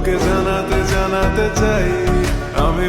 তোকে জানাতে জানাতে চাই। আমি